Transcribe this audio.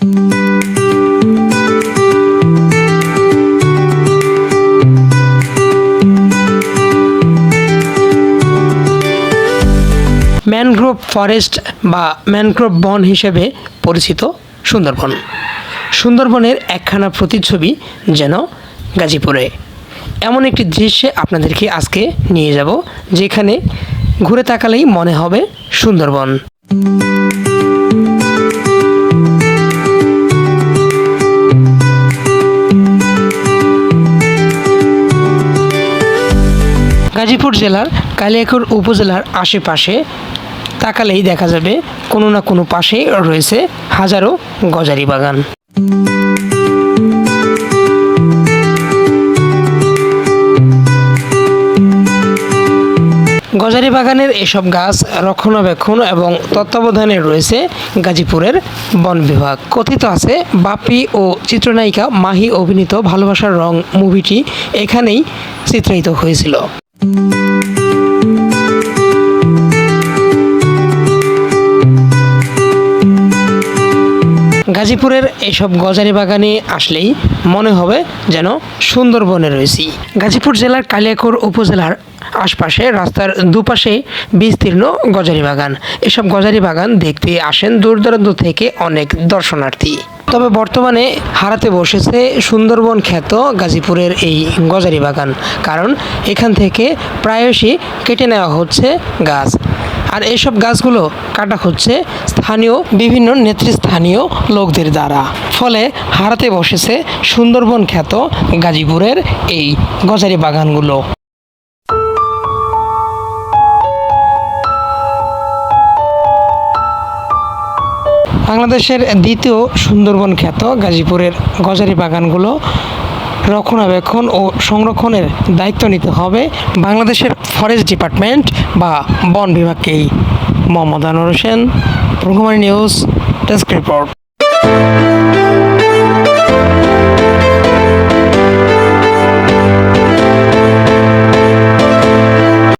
Mangrove forest বা mangrove বন হিসেবে পরিচিত সুন্দরবন। সুন্দরবনের একখানা প্রতিচ্ছবি যেন গাজীপুরে। এমন একটি দৃশ্যে আপনাদেরকে আজকে নিয়ে যাব, যেখানে ঘুরে তাকালেই মনে হবে সুন্দরবন। গাজীপুর জেলার কালিয়াকৈর উপজেলার আশেপাশে তাকালেই দেখা যাবে কোনো না কোনো পাশে রয়েছে হাজারো গজারি বাগান। গজারি বাগানের এসব গাছ রক্ষণাবেক্ষণ এবং তত্ত্বাবধানে রয়েছে গাজীপুরের বন বিভাগ। কথিত আছে, বাপি ও চিত্রনায়িকা মাহি অভিনীত ভালোবাসার রং মুভিটি এখানেই চিত্রায়িত হয়েছিল। গাজীপুরের এসব গজারি বাগানে আসলেই মনে হবে যেন সুন্দরবনে রয়েছি। গাজীপুর জেলার কালিয়াকৈর উপজেলার আশপাশে রাস্তার দুপাশে বিস্তীর্ণ গজারি বাগান। এসব গজারি বাগান দেখতে আসেন দূর থেকে অনেক দর্শনার্থী। তবে বর্তমানে হারাতে বসেছে সুন্দরবন খ্যাত গাজীপুরের এই গজারি বাগান। কারণ এখান থেকে প্রায়শই কেটে নেওয়া হচ্ছে গাছ। আর এইসব গাছগুলো কাটা হচ্ছে স্থানীয় বিভিন্ন নেতৃস্থানীয় লোকদের দ্বারা। ফলে হারাতে বসেছে সুন্দরবন খ্যাত গাজীপুরের এই গজারি বাগানগুলো। বাংলাদেশের দ্বিতীয় সুন্দরবন খ্যাত গাজীপুরের গজারি বাগানগুলো রক্ষণাবেক্ষণ ও সংরক্ষণের দায়িত্ব নিতে হবে বাংলাদেশের ফরেস্ট ডিপার্টমেন্ট বা বন বিভাগকেই। Mohammad Anowar Hossain Prabhumani news, desk report.